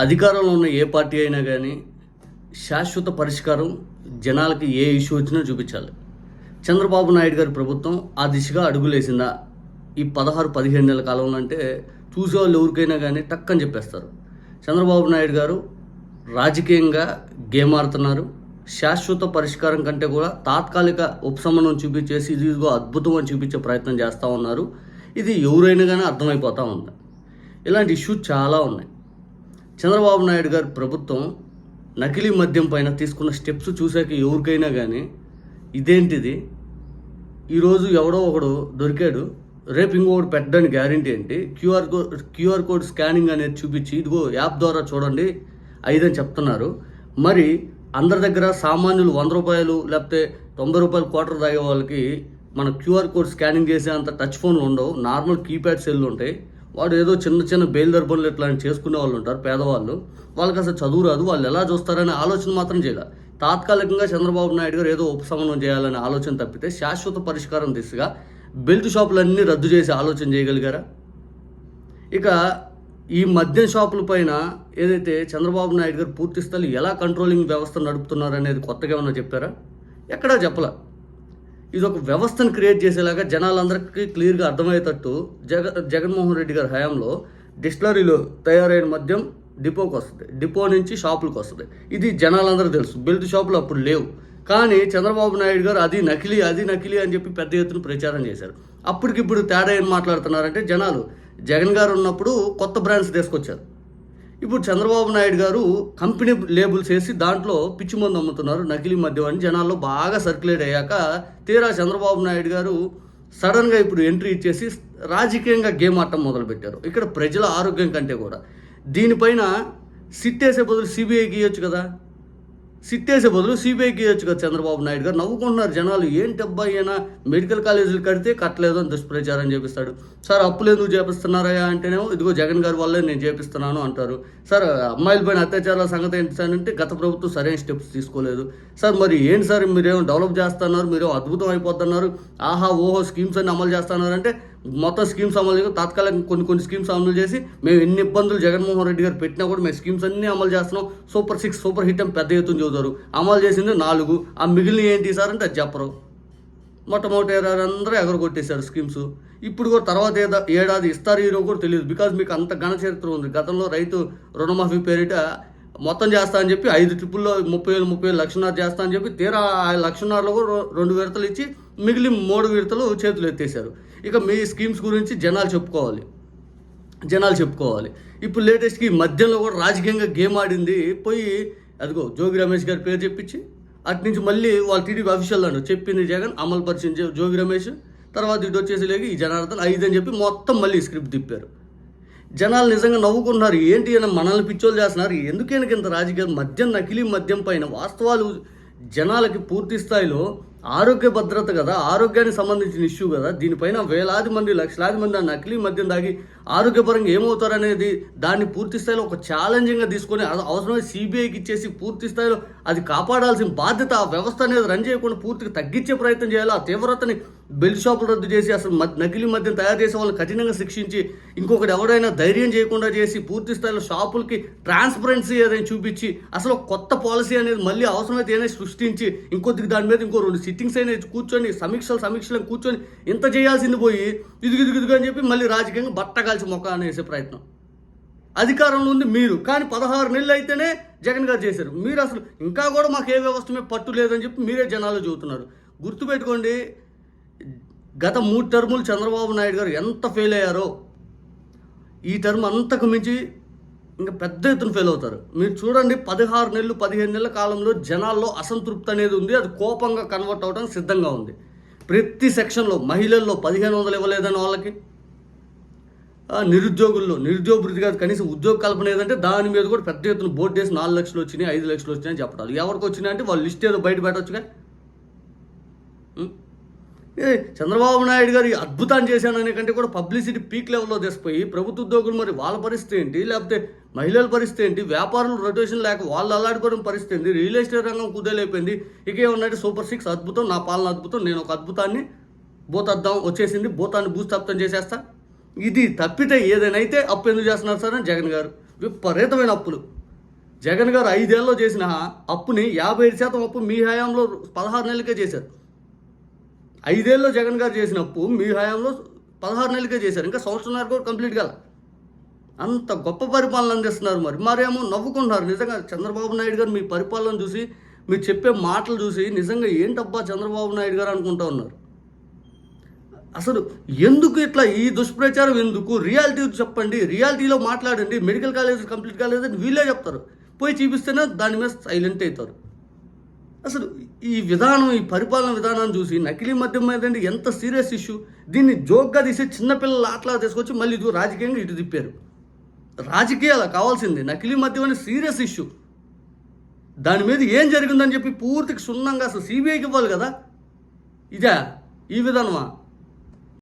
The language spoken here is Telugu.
అధికారంలో ఉన్న ఏ పార్టీ అయినా కానీ శాశ్వత పరిష్కారం జనాలకి ఏ ఇష్యూ వచ్చినా చూపించాలి. చంద్రబాబు నాయుడు గారి ప్రభుత్వం ఆ దిశగా అడుగులేసిందా? ఈ పదహారు పదిహేను నెలల కాలంలో అంటే చూసేవాళ్ళు ఎవరికైనా కానీ టక్కని చెప్పేస్తారు. చంద్రబాబు నాయుడు గారు రాజకీయంగా గేమ్ ఆడుతున్నారు. శాశ్వత పరిష్కారం కంటే కూడా తాత్కాలిక ఉపశమనం చూపించేసి ఇదిగో అద్భుతం అని చూపించే ప్రయత్నం చేస్తూ ఉన్నారు. ఇది ఎవరైనా కానీ అర్థమైపోతూ ఉంది. ఇలాంటి ఇష్యూస్ చాలా ఉన్నాయి. చంద్రబాబు నాయుడు గారి ప్రభుత్వం నకిలీ మద్యం పైన తీసుకున్న స్టెప్స్ చూసాక ఎవరికైనా కానీ ఇదేంటిది? ఈరోజు ఎవడో ఒకడు దొరికాడు. రేపు ఇంకొకటి పెట్టడానికి గ్యారంటీ ఏంటి? QR code QR code scanning అనేది చూపించి ఇదిగో యాప్ ద్వారా చూడండి ఐదని చెప్తున్నారు. మరి అందరి దగ్గర సామాన్యులు వంద రూపాయలు లేకపోతే తొంభై రూపాయలు క్వార్టర్ తాగే వాళ్ళకి మన క్యూఆర్ కోడ్ స్కానింగ్ చేసే అంత టచ్ ఫోన్లు ఉండవు. నార్మల్ కీప్యాడ్ సెల్లు ఉంటాయి వాడు ఏదో చిన్న చిన్న బేల్దర్ పనులు ఇట్లాంటి చేసుకునే వాళ్ళు ఉంటారు పేదవాళ్ళు. వాళ్ళకి అసలు చదువు రాదు వాళ్ళు ఎలా చూస్తారనే ఆలోచన మాత్రం చేయాలి. తాత్కాలికంగా చంద్రబాబు నాయుడు గారు ఏదో ఉపశమనం చేయాలనే ఆలోచన తప్పితే శాశ్వత పరిష్కారం దిశగా బెల్ట్ షాపులన్నీ రద్దు చేసి ఆలోచన చేయగలిగారా? ఇక ఈ మద్యం షాపుల పైన ఏదైతే చంద్రబాబు నాయుడు గారు పూర్తి స్థాయి ఎలా కంట్రోలింగ్ వ్యవస్థ నడుపుతున్నారు అనేది కొత్తగా ఏమన్నా చెప్పారా? ఎక్కడా చెప్పలే. ఇది ఒక వ్యవస్థను క్రియేట్ చేసేలాగా జనాలందరికీ క్లియర్గా అర్థమయ్యేటట్టు జగ జగన్మోహన్ రెడ్డి గారి హయాంలో డిస్టిలరీలో తయారైన మద్యం డిపోకి వస్తుంది. డిపో నుంచి షాపులకు వస్తుంది. ఇది జనాలందరూ తెలుసు. బెల్ట్ షాపులు అప్పుడు లేవు. కానీ చంద్రబాబు నాయుడు గారు అది నకిలీ అది నకిలీ అని చెప్పి పెద్ద ఎత్తున ప్రచారం చేశారు. అప్పటికిప్పుడు తేడా ఏం మాట్లాడుతున్నారంటే జనాలు జగన్ గారు ఉన్నప్పుడు కొత్త బ్రాండ్స్ తీసుకొచ్చారు. ఇప్పుడు చంద్రబాబు నాయుడు గారు కంపెనీ లేబుల్స్ వేసి దాంట్లో పిచ్చి మందు అమ్ముతున్నారు నకిలీ మద్యం అని జనాల్లో బాగా సర్క్యులేట్ అయ్యాక తీరా చంద్రబాబు నాయుడు గారు సడన్గా ఇప్పుడు ఎంట్రీ ఇచ్చేసి రాజకీయంగా గేమ్ ఆడటం మొదలుపెట్టారు. ఇక్కడ ప్రజల ఆరోగ్యం కంటే కూడా. దీనిపైన సిట్టేసే బదులు సిబిఐకి ఇవ్వచ్చు కదా. సిట్టేసే బదులు సిబిఐకి ఇవ్వచ్చు కదా చంద్రబాబు నాయుడు గారు. నవ్వుకుంటున్నారు జనాలు ఏంటి అబ్బాయి అయినా మెడికల్ కాలేజీలు కడితే కట్టలేదు అని దుష్ప్రచారం చేపిస్తాడు. సార్ అప్పులు ఎందుకు చేపిస్తున్నారా అంటేనేమో ఇదిగో జగన్ గారి వల్లే నేను చేపిస్తున్నాను అంటారు. సార్ అమ్మాయిల పైన అత్యాచారాల సంగతి ఏంటి సార్ అంటే గత ప్రభుత్వం సరైన స్టెప్స్ తీసుకోలేదు. సార్ మరి ఏంటి సార్? మీరేమో డెవలప్ చేస్తున్నారు? మీరేమో అద్భుతం అయిపోతున్నారు? ఆహా ఓహో స్కీమ్స్ అన్ని అమలు చేస్తున్నారు అంటే మొత్తం స్కీమ్స్ అమలు చేసి తాత్కాలికంగా కొన్ని కొన్ని స్కీమ్స్ అమలు చేసి మేము ఎన్ని ఇబ్బందులు జగన్మోహన్ రెడ్డి గారు పెట్టినా కూడా మేము స్కీమ్స్ అన్ని అమలు చేస్తున్నాం. సూపర్ సిక్స్ సూపర్ హిట్ అని పెద్ద ఎత్తున చదువుతారు అమలు చేసింది నాలుగు. ఆ మిగిలిన ఏంటి సార్ అంటే అది చెప్పరు. మొట్టమొదటి అందరూ ఎగరగొట్టేశారు స్కీమ్స్. ఇప్పుడు కూడా తర్వాత ఏదో ఏడాది ఇస్తారు హీరో కూడా తెలియదు. బికాజ్ మీకు అంత ఘన చరిత్ర ఉంది. గతంలో రైతు రుణమాఫీ పేరిట మొత్తం చేస్తా అని చెప్పి ఐదు ట్రిపుల్లో ముప్పై వేలు ముప్పై వేలు లక్షన్నర చేస్తా అని చెప్పి తీరా ఆ లక్షన్నరలో కూడా రెండు విడతలు ఇచ్చి మిగిలి మూడు విడతలు చేతులు ఎత్తేసారు ఇక మీ స్కీమ్స్ గురించి జనాలు చెప్పుకోవాలి. జనాలు చెప్పుకోవాలి. ఇప్పుడు లేటెస్ట్కి ఈ మధ్యలో కూడా రాజకీయంగా గేమ్ ఆడింది పోయి అదిగో జోగి రమేష్ గారి పేరు చెప్పించి అటు నుంచి మళ్ళీ వాళ్ళ టీడీపీ అఫీషియల్ అండి చెప్పింది జగన్ అమలు పరిచిన జోగి రమేష్. తర్వాత ఇటు వచ్చేసి లేక ఈ జనార్దన్ ఐదు అని చెప్పి మొత్తం మళ్ళీ స్క్రిప్ట్ తిప్పారు. జనాలు నిజంగా నవ్వుకుంటున్నారు. ఏంటి అని మనల్ని పిచ్చోలు చేస్తున్నారు? ఎందుకైనా ఇంత రాజకీయ మద్యం నకిలీ మద్యం పైన వాస్తవాలు జనాలకి పూర్తి స్థాయిలో ఆరోగ్య భద్రత కదా ఆరోగ్యానికి సంబంధించిన ఇష్యూ కదా దీనిపైన వేలాది మంది లక్షలాది మంది ఆ నకిలీ మద్యం తాగి ఆరోగ్యపరంగా ఏమవుతారనేది దాన్ని పూర్తి స్థాయిలో ఒక ఛాలెంజింగ్గా తీసుకొని అది అవసరమైన సిబిఐకి ఇచ్చేసి పూర్తి స్థాయిలో అది కాపాడాల్సిన బాధ్యత ఆ వ్యవస్థ అనేది రన్ చేయకుండా పూర్తిగా తగ్గించే ప్రయత్నం చేయాలి. ఆ తీవ్రతని బెల్ట్ షాపులు రద్దు చేసి అసలు నకిలీ మద్యం తయారు చేసే వాళ్ళని కఠినంగా శిక్షించి ఇంకొకటి ఎవరైనా ధైర్యం చేయకుండా చేసి పూర్తి స్థాయిలో షాపులకి ట్రాన్స్పరెన్సీ ఏదైనా చూపించి అసలు కొత్త పాలసీ అనేది మళ్ళీ అవసరమైతే ఏదైనా సృష్టించి ఇంకొద్ది దాని మీద ఇంకో రెండు సిట్టింగ్స్ అనేది కూర్చొని సమీక్షలు సమీక్షలు కూర్చొని ఇంత చేయాల్సింది పోయి ఇదిగు ఇదిగు ఇదిగు అని చెప్పి మళ్ళీ రాజకీయంగా బట్టగాల్చి మొక్క అనేసే ప్రయత్నం. అధికారంలో ఉంది మీరు కానీ పదహారు నెలలు అయితేనే జగన్ గారు చేశారు. మీరు అసలు ఇంకా కూడా మాకు ఏ వ్యవస్థ మీద పట్టు లేదని చెప్పి మీరే జనాలు చెబుతున్నారు. గుర్తుపెట్టుకోండి గత మూడు టర్ములు చంద్రబాబు నాయుడు గారు ఎంత ఫెయిల్ అయ్యారో ఈ టర్మ్ అంతకు మించి ఇంకా పెద్ద ఎత్తున ఫెయిల్ అవుతారు. మీరు చూడండి పదహారు నెలలు పదిహేను నెలల కాలంలో జనాల్లో అసంతృప్తి అనేది ఉంది. అది కోపంగా కన్వర్ట్ అవడానికి సిద్ధంగా ఉంది. ప్రతి సెక్షన్లో మహిళల్లో పదిహేను వందలు ఇవ్వలేదని వాళ్ళకి నిరుద్యోగుల్లో నిరుద్యోగ వృద్ధి కాదు కనీసం ఉద్యోగ కల్పన ఏదంటే దాని మీద కూడా పెద్ద ఎత్తున బోర్డు వేసి నాలుగు లక్షలు వచ్చినాయి ఐదు లక్షలు వచ్చినాయి అని చెప్పడాలి. ఎవరికి వచ్చినాయి అంటే వాళ్ళు లిస్ట్ ఏదో బయట పెట్టొచ్చుగా ఉం? చంద్రబాబు నాయుడు గారు అద్భుతాన్ని చేశాననే కంటే కూడా పబ్లిసిటీ పీక్ లెవెల్లో తెసిపోయి ప్రభుత్వ ఉద్యోగులు మరి వాళ్ళ పరిస్థితి ఏంటి? లేకపోతే మహిళల పరిస్థితి ఏంటి? వ్యాపారులు రొటేషన్ లేక వాళ్ళు అల్లాడుకోవడం పరిస్థితి ఏంటి? రియల్ ఎస్టేట్ రంగం కుదేలైపోయింది. ఇక ఏమన్నట్టు సూపర్ సిక్స్ అద్భుతం నా పాలన అద్భుతం నేను ఒక అద్భుతాన్ని భూతద్దం వచ్చేసింది భూతాన్ని భూస్థాపితం చేసేస్తా. ఇది తప్పితే ఏదైనా అయితే అప్పు ఎందుకు చేస్తున్నారు సార్? అని జగన్ గారు. విపరీతమైన అప్పులు. జగన్ గారు ఐదేళ్ళలో చేసిన అప్పుని యాభై ఐదు శాతం అప్పు మీ హయాంలో పదహారు నెలలకే చేశారు. ఐదేళ్ళలో జగన్ గారు చేసిన అప్పు మీ హయాంలో పదహారు నెలలకే చేశారు. ఇంకా సంవత్సరంన్నర కూడా కంప్లీట్ కాల. అంత గొప్ప పరిపాలన అందిస్తున్నారు మరి. మరేమో నవ్వుకుంటున్నారు. నిజంగా చంద్రబాబు నాయుడు గారు మీ పరిపాలన చూసి మీరు చెప్పే మాటలు చూసి నిజంగా ఏంటబ్బా చంద్రబాబు నాయుడు గారు అనుకుంటా ఉన్నారు? అసలు ఎందుకు ఇట్లా ఈ దుష్ప్రచారం ఎందుకు? రియాలిటీ చెప్పండి. రియాలిటీలో మాట్లాడండి. మెడికల్ కాలేజ్ కంప్లీట్ కాలేదని వీళ్ళే చెప్తారు. పోయి చూపిస్తేనే దాని మీద సైలెంట్ అవుతారు. అసలు ఈ విధానం ఈ పరిపాలన విధానాన్ని చూసి నకిలీ మద్యం మీద ఎంత సీరియస్ ఇష్యూ? దీన్ని జోక్గా తీసి చిన్నపిల్లల ఆటలా తీసుకొచ్చి మళ్ళీ ఇది రాజకీయంగా ఇటు తిప్పారు. రాజకీయాలు కావాల్సింది నకిలీ మద్యం అనే సీరియస్ ఇష్యూ. దాని మీద ఏం జరిగిందని చెప్పి పూర్తికి సున్నంగా అసలు సిబిఐకి ఇవ్వాలి కదా? ఇదే ఈ విధానమా?